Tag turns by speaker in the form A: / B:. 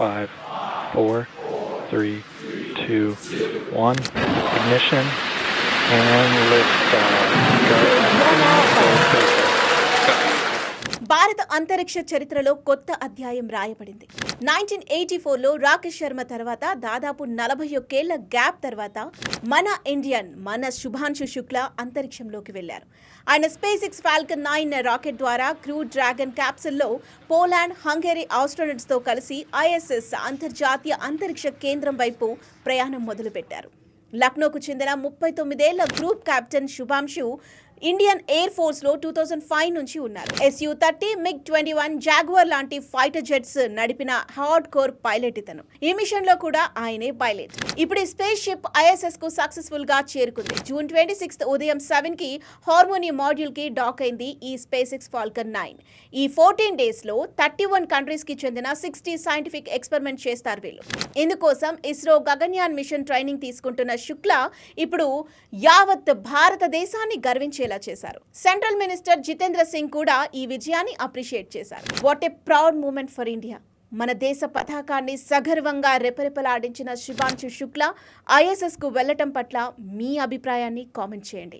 A: Five, four, three, two, one. Ignition and liftoff.
B: భారత అంతరిక్ష చరిత్రలో కొత్త అధ్యాయం రాయబడింది. నైన్టీన్ ఎయిటీ ఫోర్లో రాకేష్ శర్మ తర్వాత దాదాపు నలభై ఒక్కేళ్ళ గ్యాప్ తర్వాత మన ఇండియన్ మన శుభాంశు శుక్ల అంతరిక్షంలోకి వెళ్ళారు ఆయన SpaceX Falcon nine rocket ద్వారా క్రూ డ్రాగన్ క్యాప్సిల్లో పోలాండ్ హంగేరీ ఆస్ట్రోనట్స్తో కలిసి ఐఎస్ఎస్ అంతర్జాతీయ అంతరిక్ష కేంద్రం వైపు ప్రయాణం మొదలుపెట్టారు. లక్నోకు చెందిన ముప్పై తొమ్మిదేళ్ళ group captain Shubhanshu Indian air ఫోర్స్లో two thousand five నుంచి ఉన్నారు. SU thirty MiG twenty one Jaguar లాంటి ఫైటర్ జెట్స్ నడిపిన హార్డ్ కోర్ పైలట్ ఇతను. ఈ మిషన్లో కూడా ఆయనే పైలట్. ఇప్పుడు ఈ స్పేస్ షిప్ ఐఎస్ఎస్కు సక్సెస్ఫుల్గా చేరుకుంది. జూన్ ట్వంటీ సిక్స్త్ ఉదయం సెవెన్కి హార్మోని మాడ్యూల్కి డాక్ అయింది ఈ స్పేస్ ఎక్స్ ఫాల్కన్ నైన్. ఈ ఫోర్టీన్ డేస్లో థర్టీ వన్ కంట్రీస్కి చెందిన సిక్స్టీ సైంటిఫిక్ ఎక్స్పెరిమెంట్ చేస్తారు వీళ్ళు. ఇందుకోసం ఇస్రో గగన్యాన్ మిషన్ ట్రైనింగ్ తీసుకుంటున్న శుక్ల ఇప్పుడు యావత్ భారతదేశాన్ని గర్వించే వచ్చేలా చేశారు? సెంట్రల్ మినిస్టర్ జితేంద్ర సింగ్ కూడా ఈ విజయాన్ని అప్రిషియేట్ చేశారు. What a proud moment for India మన దేశ పతాకాన్ని సగర్వంగా రెపరెపలాడించిన శుభాంశు శుక్ల ఐఎస్ఎస్కు వెళ్ళటం పట్ల మీ అభిప్రాయాన్ని కామెంట్ చేయండి.